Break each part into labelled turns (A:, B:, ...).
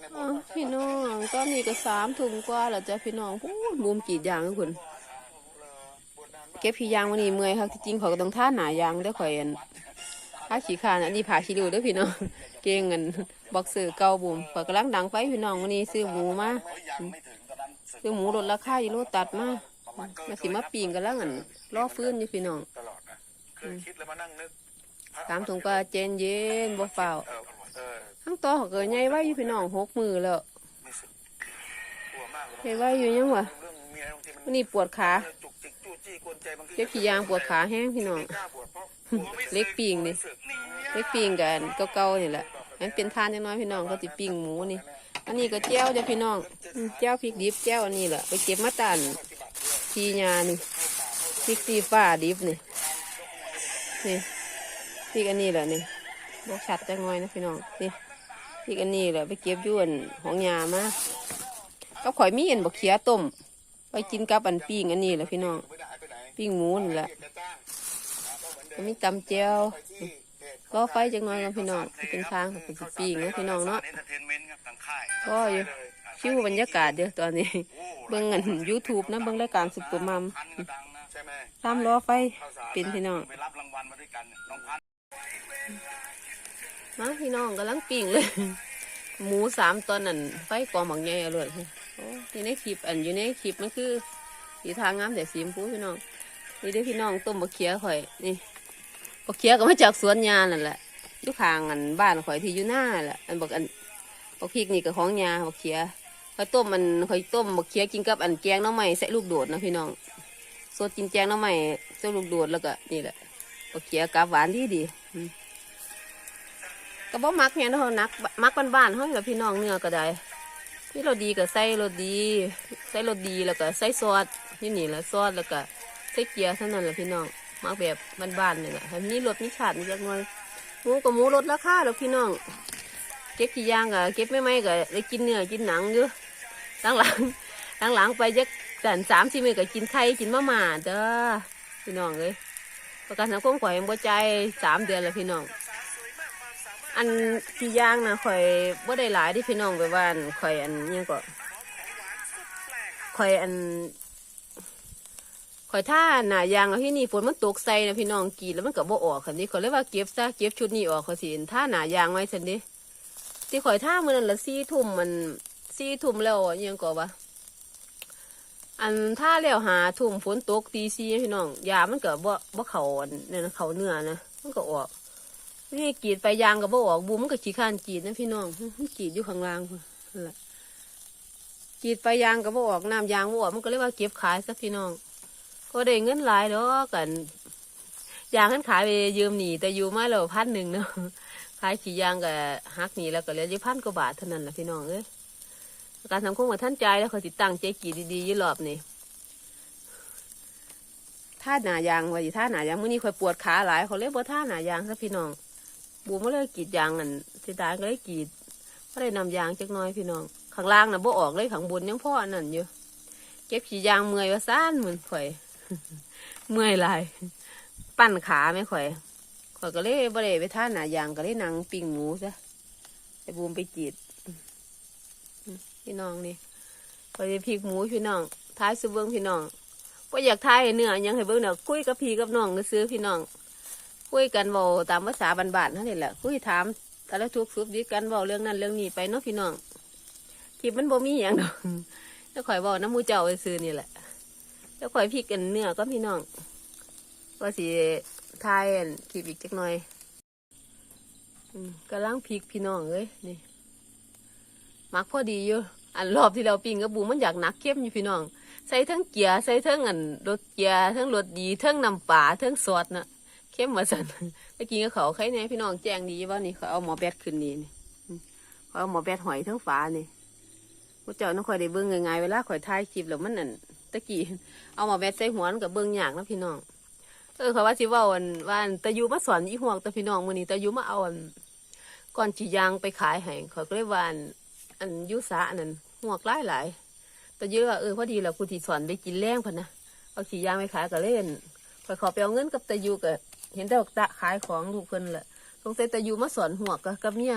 A: ในโบ
B: อ้า
A: ส
B: ว
A: ถ์
B: พี่น้องตอนนี้ก็สามถุงกว่าแล้วจ้ะพี่น้องพูดบูมกรีดยางทุกคน
A: บวชนานมาก
B: เก็บพี่ยางวันนี้เมื่อยครับที่จริงเขาก็ต้องท่าหนายางเด้อข่อยอันผ้าขี้คานอันนี้ผ้าขี้ริ้วเด้อพี่น้อง เก่งเงินบอกซื้อเก่าบุมข่อยกำลังดังไปพี่น้องวันนี้ซื้อหมูมา
A: เฮ้ยยังไม่ถึงตอนนั้นศึก
B: ซื้อหมูลดราคาอยู่โลตัดมา
A: ประมาณเกิน
B: มาสิมาปีงกันแล้วอันรอฟื้นอยู่พี่น้อง
A: ตลอดนะคือคิดแล้วมานั่งนึก
B: ตามถุงก็เจนเย็นบ่ฝ้าว
A: เออเออ
B: ทั้งต่อเขาเกิดใหญ่ไว้อยู่พี่น้องหกมือแล้ว
A: ไม่สึกกลัวมากเลย
B: ใหญ่ไว้อยู่ยังวะ
A: เรื่องเมียบางทีมัน
B: วันนี้ปวดขา
A: จุกจิกจู้จี้กวนใจบางที
B: เจ็บขี้ยางปวดขาแห้งพี่น้อง
A: ไม่กล้าบวชเพราะกลัวไม่
B: เล็กปีงนี่
A: สึก
B: เล็กปีงกันเก่าๆนี่แหละมันเป็นทานจังน้อยพี่น้องก็สิปิ้งหมูนี่ อันนี้ก็เจ้าจ้ะพี่น้องอืมเจ้าพริกดิบเจ้าอันนี้แหละไปเก็บมาตันทีญานี่พริกสีฟ้าดิบนี่นี่พริกอันนี้แหละนี่บกชัดจังน้อยนะพี่น้องนี่พ ริกอันนี้แหละไปเก็บยวนของยามาก็ข่อยมีเอันบกเขียต้มไปกินกับอันปิ้งอันนี้แหละพี่น้อง
A: ปิ้
B: งหมูนี่แหละ
A: ก็มี
B: ตำเจียว
A: ไปที่เขต
B: รอไฟจังน้อยกับพี่น้องเป็นทางของเป็นสิปิ้งนะพี่น้องเนาะก็อยู่ชิวบรรยากาศเดียวตอนนี้ เบิ่งอัน YouTube นะเบิ่งรายการสุดตัวมัม
A: พันก็ดังนะใช่ไหม
B: ตามล้อไฟเป็นพี่น้อง
A: มาพี่น้องพัน
B: มาพี่น้องกำลังปิ้งเลย หมูสามตอนนั่นไฟกองบักใหญ่อร่อยอ้ที่ในคลิปอันอยู่ในคลิปมันคือสีทางงามแต่สีชมพูพี่น้องนี่ได้อพี่น้องต้มบักเขียข่อยนี่บักเขียก็มาจากสวนยานั่นแหละอยู่ข้างอันบ้านข่อยที่อยู่หน้าแหละอันบักอันบักพริกนี่ก็ของยาบักเขียข่อยต้มมันข่อยต้มบักเขียกินกับอันแกงน้ำใหม่ใส่ลูกโดดนะพี่น้องสดกินแกงน้ำใหม่ใส่ลูกโดดแล้วก็นี่แหละบักเขียกับหวานดีดีอื ก็บ่มักเนี่ยเนาะนักมักบ้านๆเฮากับพี่น้องเนื้อก็ได้ที่เราดีก็ใส่รสดีใส่รสดีแล้วก็ใส่ซอสนี่นี่แหละซอสแล้วก็ใส่เกียร์เท่านั้นแหละพี่น้องมักแบบบ้านๆนี่แหละให้มีรสมีชาติมีจักหน่อยหมูกับหมูลดราคาแล้วพี่น้องเก็บกี่ย่างก็เก็บไม่ไม่ก็ได้กินเนื้อกินหนังอยู่หลังๆหลังไปจักสันสามสี่มือก็กินไข่กินมะม่าเด้อพี่น้องเอ้ยประกันสังคมข่อยยังบ่ใจสามเดือนแล้วพี่น้อง อันที่ย่างนะข่อยบ่ได้หลายที่พี่น้องไปว่าอันข่อยอันยังก็ข่อยอันข่อยท่าหนายางแล้วที่นี่ฝนมันตกใส่นะพี่น้องกีดแล้วมันก็บ่ออกคันนี้ข่อยเลยว่าเก็บซะเก็บชุดนี้ออกเขาสิท่าหนายางไว้ซันดิที่ข่อยท่ามื้อนั้นละสี่ทุ่มมันสี่ทุ่มแล้วยังก็ว่าอันท่าแล้วหาทุ่มฝนตกตีสี่พี่น้องยามันก็บ่บ่เข้าอันนั่นนะเข้าเนื้อนะมันก็ออก นี่กรีดไปยางกับบ่ออกบูมมันก็ขี้ข้านกรีดนะพี่น้องกรีดอยู่ข้างล่างนั่นแหละกรีดไปยางกับบ่ออกน้ำยางบ่ออกมันก็เลยกว่าเก็บขายซะพี่น้อง ก็ได้เงินหลายดอกกันยางนั้นขายไปยืมหนีแต่อยู่มาแล้วพันหนึ่งเนาะขายขี่ยางกับฮักหนีแล้วก็เหลือยู่พันกว่าบาทเท่านั้นแหละพี่น้องเอ้ยการสังคมกับท่านใจแล้วเขาติดตั้งเจ๊กรีดดีๆยี่รอบนี่ท่าหนายางไว้อยู่ท่าหนายางมื่อนี้ข่อยปวดขาหลายเขาเลยบ่ท่าหนายางซะพี่น้อง บูมก็เลยกีดยางนั่นสิดายก็เลยกีดก็เลยนำยางจักน้อยพี่น้องข้างล่างน่ะบ่ออกเลยข้างบนยังพ่ออันนั่นอยู่เก็บขี่ยางเมื่อยว่าซ่านเหมือนข่อย เมื่อยลายปั้นขาไม่ข่อยข่อยก็เลยบ่ได้ไปท่าหนายางก็เลยนั่งปิ้งหมูซะไอ้บูมไปกีดพี่น้องนี่ข่อยจะพริกหมูพี่น้องท้ายซื้อเบิ้งพี่น้องก็อยากทายให้เนื้อยังให้เบิ้งเนื้อคุยกับพี่กับน้องก็ซื้อพี่น้อง คุยกันเบาตามภาษาบ้านๆนั่นแหละคุยถามอะไรทุกข์สุขดีกันเบาเรื่องนั้นเรื่องนี้ไปเนาะพี่น้องคลิปมันบ่มีอย่างดอกแล้วข่อยเบาน้ำมูเจ้าไปซื้อนี่แหละ แล้วข่อยพริกกันเนื้อก็พี่น้องว่าสิทายอันคลิปอีกจักหน่อยอืมกำลังพริกพี่น้องเอ้ยนี่มักพอดีอยู่อันรอบที่เราปิ้งกระบูมันอยากหนักเข้มอยู่พี่น้อง ใส่ทั้งเกียร์ใส่ทั้งอันรสเกียร์ทั้งรสดีทั้งน้ำปลาทั้งซอสนะ เข้มมาสันเมื่อกี้ก็เขาใครเนี่ยพี่น้องแจ้งดีว่านี่เขาเอาหมอแบดขึ้นนี่นี่เขาเอาหมอแบดหอยทั้งฝานี่พระเจ้าน้องคอยได้เบิ้งง่ายๆเวลาคอยถ่ายคลิปแล้วมันนั่นตะกี้เอาหมอแบดใส่หัวนกับเบิ้งยากนะพี่น้องเออเขาว่าสิว่าอันวันตะยูมาสอนอีห่วงแต่พี่น้องมื้อนี้ตะยูมาเอาอันก่อนจียางไปขายให้เขาก็เลยว่าอันอันยุสาอันนั้นห่วงหลายหลายตะยูว่าเออพอดีแล้วกูที่สอนไปกินแรงพันนะเอาจียางไปขายก็เล่นคอยขอไปเอาเงินกับตะยูกับ เห็นแต่บักตะขายของลูกเพิ่นแหละสงสัยแต่อยู่มาสอนหัวกับกับเมีย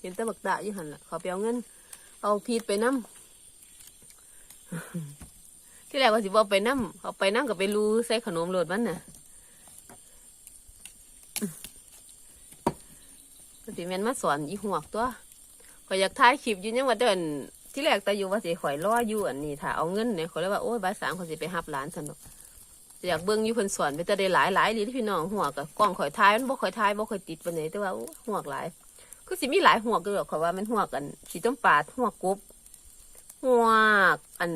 B: เห็นแต่บักตะอยู่หันละขอไปเอาเงิน เอาพีดไปน้ำที่แรกว่าสิบอาไปน้ำเอาไปน้ำกับไปรูใส่ขนมโหลดมันน่ะก็สิแมนมาสอนอีหวกตัวข่อยอยากถ่ายคลิปยู่ยังว่าเดินที่แรกแต่อยู่ว่าสิข่อยรออยู่อันนี้ถ้าเอาเงินเนี่ยข่อยเลยว่าโอ้ยบ่ายสามข่อยสิไปหับหลานสนุก อยากเบิ่งอยู่เพิ่นสอนไปแต่ได้หลายหลายดีที่พี่น้องหัวกับกล้องข่อยถ่ายมันบ่ข่อยถ่ายบ่ข่อยติดปานไหนแต่ว่าหัวหลายคือสิมีหลายหัวก็ดอกข่อยว่ามันหัวกันสีต้มปาดหัวกบหัวอัน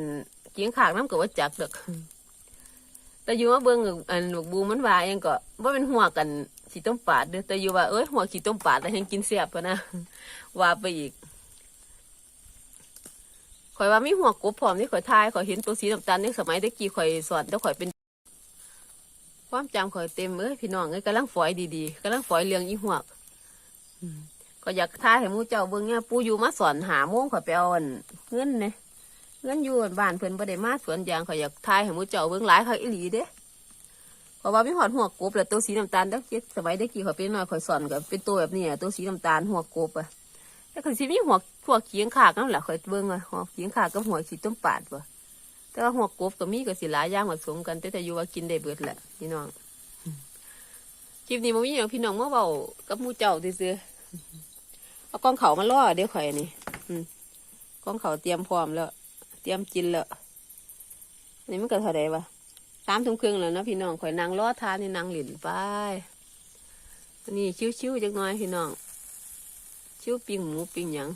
B: เกียงขากน้ำก็ว่าจักเดอกแต่อยู่ว่าเบิ่งอันลูกบูมันว่าเองก็ว่าเป็นหัวกันสีต้มปาดเด้อแต่อยู่ว่าเอ้ยหัวสีต้มปาดแต่ยังกินเสียบปะนะว่าไปอีกข่อยว่ามีหัวกบพร้อมที่ข่อยทายข่อยเห็นตัวสีน้ำตาลในสมัยตะกี้ข่อยสอนแต่ข่อยเป็น ความจำข่อยเต็มเอ้ยพี่น้องเอ้ยกำลังฝอยดีๆกำลังฝอยเรื่องอีหัวกก็อยากทายให้มูเจ้าเบิ่งเนี่ยปูอยู่มาสอนหาโมงข่อยไปเอาอันเงินเนี่ยเงินอยู่บ้านเพิ่นบ่ได้มาสวนยางข่อยอยากทายให้มูเจ้าเบิ่งหลายขาอีหลีเด้เพราะว่ามีหอดหัวกบแล้วตัวสีน้ำตาลเด็กสมัยเด็กกี่ข่อยเป็นน้อยข่อยสอนก็เป็นตัวแบบนี้อะตัวสีน้ำตาลหัวกบอะแต่คือสิมีหัวหัวเขียงขากนั่นแหละข่อยเบิ่งอะหัวเขียงขากกับหัวสีต้มปาดบ่ แต่ว่าหัวกบก็มีก็สิหลายอย่างผสมกัน แต่แต่อยู่ว่ากินได้เบิดแหละพี่น้องคลิปนี้บ่มีหยังพี่น้องมาเว้ากับมูเจ้าซื่อเอากองเขามาล่อเดี๋ยวข่อยนี่กองเขาเตรียมพร้อมแล้ว เตรียมกินแล้วนี่มันก็เท่าไดวะสามทุ่มครึ่งแล้วนะพี่น้องข่อยนางล่อทานนี่นางหลินไปนนี้ชิวๆจักหน่อยพี่น้องชิวปิ้งหมูปิ้งหยัง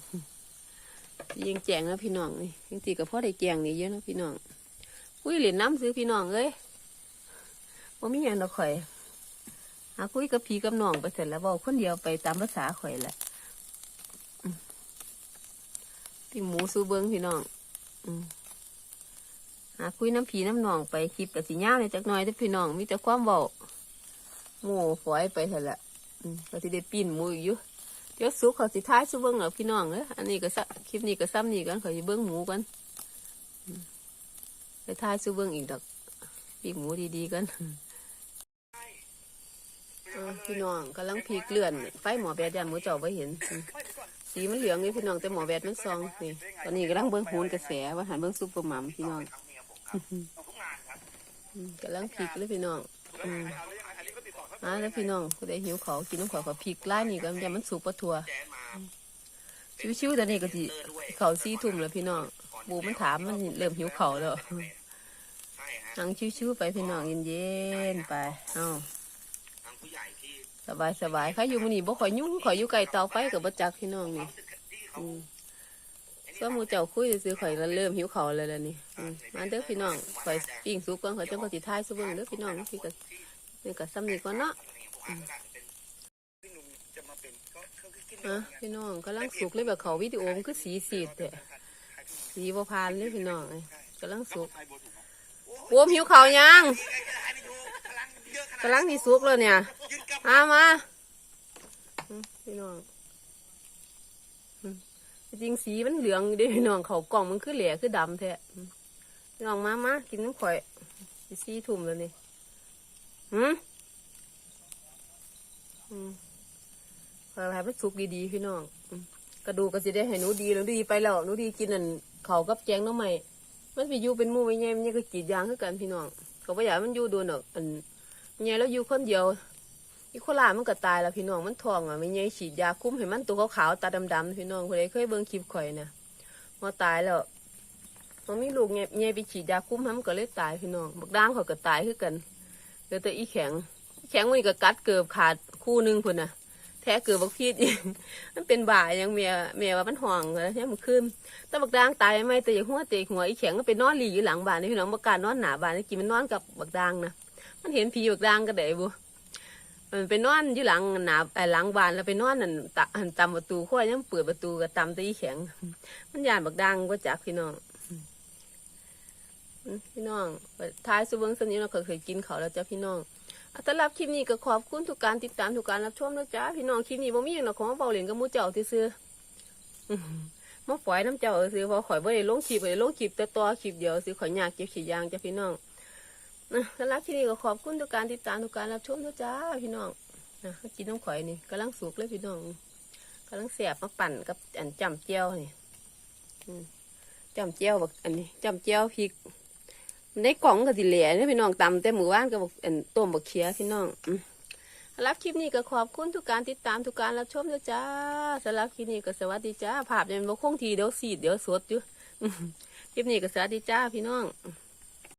B: ยิงแจงนะพี่น้องนี่จริงๆกับพ่อได้แจงนี่เยอะนะพี่น้องคุยเหรียญน้ำซื้อพี่น้องเอ้ยว่ามีอย่างดอกข่อยหาคุยกับพี่กับน้องไปเสร็จแล้วบอกคนเดียวไปตามภาษาข่อยแหละปิ้งหมูสู้เบิงพี่น้องอืมหาคุยน้ำผีน้ำหนองไปคลิปกับสีย่าเนี่ยจักหน่อยแต่พี่น้องมีแต่ความเบาหมูฝอยไปเถอะละอืมก็ที่ได้ปิ้นหมูอยู่ เดี๋ยวสุกเขาสิท้ายสู้เบิ้งเหรอพี่น้องเอ้ยอันนี้ก็ซะคลิปนี้ก็ซ้ำนี่กันเขาจะเบิ้งหมูกันไปท้ายสู้เบิ้งอีกดอกปิ้งหมูดีๆกันพี่น้องกำลังพีกเลื่อน ไฟหมอแบดยันหมูเจ้าไ่เห็น สีมันเหลืองนี่พี่น้องแต่หมอแวดมันซองนี่ตอนนี้กำลังเบิ้งโหนกระแสว่าหันเบิ้งซุปเปอร์มัมพี่น้องกำลังพริกเลยพี่น้อง อ่าแล้วพี่น้องผู้ใดหิวเขากินน้ำขาวกับพริกไล่นี่ก็ยามันสุกปะทัวชิวๆแตอนนี้ก็สิเขาซี่ทุ่มแล้วพี่น้องบูมันถามมันเริ่มหิวเขาแล้วนั่งชิวๆไปพี่น้องเย็นๆไปเอ้า
A: ทางผู้ใหญ่
B: สบายสบายๆใครอยู่มื้อนี้บ่ข่อยยุ่งข่อยอยู่ไกลเตาไฟกับบ่จักพี่น้องนี่
A: ที่เขา
B: อืมส่วนหมูเจ้าคุยซื้อข่อยก็เริ่มหิวเขาเลยแล่ะนี่มาเด้อพี่น้องข่อยปิ้งสุกก่อนข่อยจังก็สิท้ายซุเบิ่งเด้อพี่น้องพี่ก็ นี่ก็ซ้ำนี่ก่อนเนาะ
A: พี่หนุ่มจะมาเป็นก็เขาคิด
B: ฮะพี่น้องกำลังสุกเลยแบบเขาวิดีโอมันคือสีสีดแท้สีบ่ผ่านเลยพี่น้องเอ้ยกำลังสุกโอ้มหิวข้าวยังกำลังที่สุกแล้วเนี่ยมามาอืมพี่น้องอืมจริงสีมันเหลืองอยู่เด้พี่น้องเขากล่องมันคือเหลี่ยคือดำแท้อืมพี่น้องมามากินน้ำข่อยสิสี่ทุ่มแล้วนี่ หืมอืมขอให้มันสุกดีๆพี่น้องกระดูกก็สิได้ให้หนูดีแล้วดีไปแล้วหนูดีกินอันเขากับแจงน้องใหม่ มันไปอยู่เป็นมู่ไม่แย่มันยังก็กีดยางคือกันพี่น้องเขาไม่อยากมันอยู่โดนหรอกอันแย่แล้วอยู่คนเดียวอีโคลามันก็ตายแล้วพี่น้องมันท้องอะไม่ใช่ฉีดยาคุ้มให้มันตัวขาวๆตาดำๆพี่น้องคนใดเคยเบิ่งคลิปข่อยนะมาตายแล้วมันมีลูกเนี่ยเนี่ยไปฉีดยาคุ้มมันก็เลยตายพี่น้องบักด่างเขาก็ตายคือกัน เหลือแต่อีแข็ง แข็งมันก็กัดเกือบขาดคู่หนึงพุ่นน่ะ แท้เกือบบักพีดอีกมันเป็นบ่ายยังเมียเมียว่ามันห่องแล้วเนี่ยมันขึ้นแต่บักด่างตายไหมแต่อย่างหัวเตะหัวอีแข็งก็ไปนอนหลีอยู่หลังบ้านนี่พี่น้องบักการนอนหนาบ้านนี่กินมันนอนกับบักด่างนะมันเห็นผีบักด่างก็ได้บุมันไปนอนอยู่หลังหนาไอหลังบ้านแล้วไปนอนนั่นตะหันตำประตูขั้วยังเปิดประตูก็ตำตีแข็ง มันยานบักดังก็จักพี่น้อง พี่น้องท้ายสุเบิงสนิทเราเคยกินเขาแล้วจ้ะพี่น้องสำหรับคลิปนี้ก็ขอบคุณทุกการติดตามทุกการรับชมนะจ๊ะพี่น้องคลิปนี้บ่มีอย่างหรอกของเบาเหรียญกับมูเจ้าที่ซื้อๆอื้อหือมาฝอยน้ำเจ้าเอาซื้อพอข่อยบ่ได้ลงคลิปบ่ได้ลงคลิปแต่ต่อคลิปเดียวซื้อข่อยยากเก็บขี้ยางจ้ะพี่น้องนะสำหรับที่นี่ก็ขอบคุณทุกการติดตามทุกการรับชมนะจ้าพี่น้องนะกินน้ำข่อยนี่กำลังสุกเลยพี่น้องกำลังเสียบมาปั่นกับอันจำเจียวนี่จำเจียวบักอันนี้จำเจียวพริก ในกล่องก็สิเหล่เนี่ยพี่น้องตำแต่หมู่บ้านก็บอกต้มบักเขียพี่น้องรับคลิปนี้ก็ขอบคุณทุกการติดตามทุกการรับชมนะจ้าสำหรับคลิปนี้ก็สวัสดีจ้าภาพเนี่ยมันบ่คงทีเดี๋ยวสีดเดี๋ยวสดอยู่อืมคลิปนี้ก็สวัสดีจ้าพี่น้อง